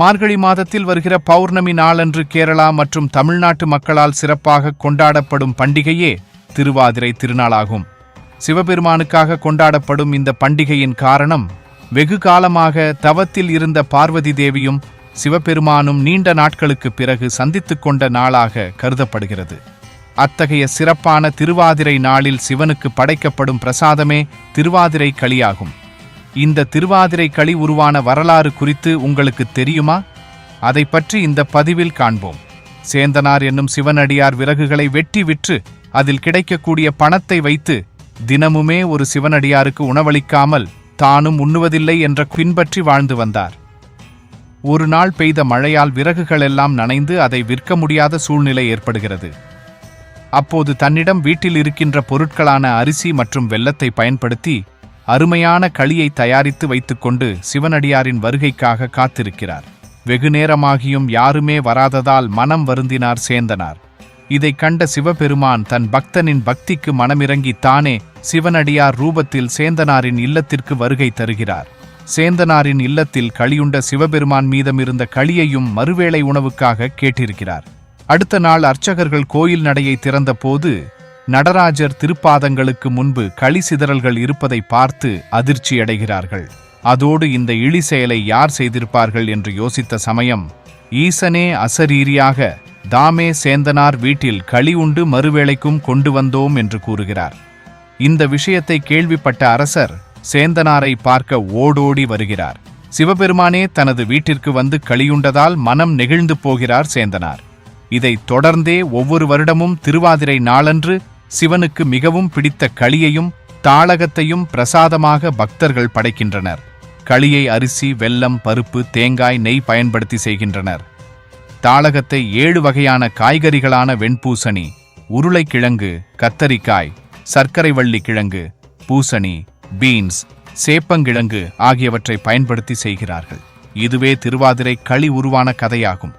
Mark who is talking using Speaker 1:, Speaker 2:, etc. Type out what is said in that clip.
Speaker 1: மார்கழி மாதத்தில் வருகிற பௌர்ணமி நாளன்று கேரளா மற்றும் தமிழ்நாட்டு மக்களால் சிறப்பாக கொண்டாடப்படும் பண்டிகையே திருவாதிரை திருநாளாகும். சிவபெருமானுக்காக கொண்டாடப்படும் இந்த பண்டிகையின் காரணம் வெகு காலமாக தவத்தில் இருந்த பார்வதி தேவியும் சிவபெருமானும் நீண்ட நாட்களுக்கு பிறகு சந்தித்து கொண்ட நாளாக கருதப்படுகிறது. அத்தகைய சிறப்பான திருவாதிரை நாளில் சிவனுக்கு படைக்கப்படும் பிரசாதமே திருவாதிரை களியாகும். இந்த திருவாதிரை களி உருவான வரலாறு குறித்து உங்களுக்கு தெரியுமா? அதை பற்றி இந்த பதிவில் காண்போம். சேந்தனார் என்னும் சிவனடியார் விறகுகளை வெட்டி விற்று அதில் கிடைக்கக்கூடிய பணத்தை வைத்து தினமுமே ஒரு சிவனடியாருக்கு உணவளிக்காமல் தானும் உண்ணுவதில்லை என்ற பின்பற்றி வாழ்ந்து வந்தார். ஒரு நாள் பெய்த மழையால் விறகுகள் எல்லாம் நனைந்து அதை விற்க முடியாத சூழ்நிலை ஏற்படுகிறது. அப்போது தன்னிடம் வீட்டில் இருக்கின்ற பொருட்களான அரிசி மற்றும் வெல்லத்தை பயன்படுத்தி அருமையான களியை தயாரித்து வைத்துக்கொண்டு சிவனடியாரின் வருகைக்காக காத்திருக்கிறார். வெகு நேரமாகியும் யாருமே வராததால் மனம் வருந்தினார் சேந்தனார். இதைக் கண்ட சிவபெருமான் தன் பக்தனின் பக்திக்கு மனமிறங்கி தானே சிவனடியார் ரூபத்தில் சேந்தனாரின் இல்லத்திற்கு வருகை தருகிறார். சேந்தனாரின் இல்லத்தில் களியுண்ட சிவபெருமான் மீதமிருந்த களியையும் மறுவேளை உணவுக்காக கேட்டிருக்கிறார். அடுத்த நாள் அர்ச்சகர்கள் கோயில் நடையை திறந்தபோது நடராஜர் திருப்பாதங்களுக்கு முன்பு களி சிதறல்கள் இருப்பதை பார்த்து அதிர்ச்சியடைகிறார்கள் அதோடு இந்த இழி செயலை யார் செய்திருப்பார்கள் என்று யோசித்த சமயம் ஈசனே அசரீரியாக தாமே சேந்தனார் வீட்டில் களி உண்டு மறுவேளைக்கும் கொண்டு வந்தோம் என்று கூறுகிறார். இந்த விஷயத்தை கேள்விப்பட்ட அரசர் சேந்தனாரை பார்க்க ஓடோடி வருகிறார். சிவபெருமானே தனது வீட்டிற்கு வந்து களியுண்டதால் மனம் நெகிழ்ந்து போகிறார் சேந்தனார். இதைத் தொடர்ந்தே ஒவ்வொரு வருடமும் திருவாதிரை நாளன்று சிவனுக்கு மிகவும் பிடித்த களியையும் தாளகத்தையும் பிரசாதமாக பக்தர்கள் படைக்கின்றனர். களியை அரிசி வெல்லம் பருப்பு தேங்காய் நெய் பயன்படுத்தி செய்கின்றனர். தாளகத்தை ஏழு வகையான காய்கறிகளான வெண்பூசணி உருளைக்கிழங்கு கத்தரிக்காய் சர்க்கரை வள்ளி கிழங்கு பூசணி பீன்ஸ் சேப்பங்கிழங்கு ஆகியவற்றை பயன்படுத்தி செய்கிறார்கள். இதுவே திருவாதிரை களி உருவான கதையாகும்.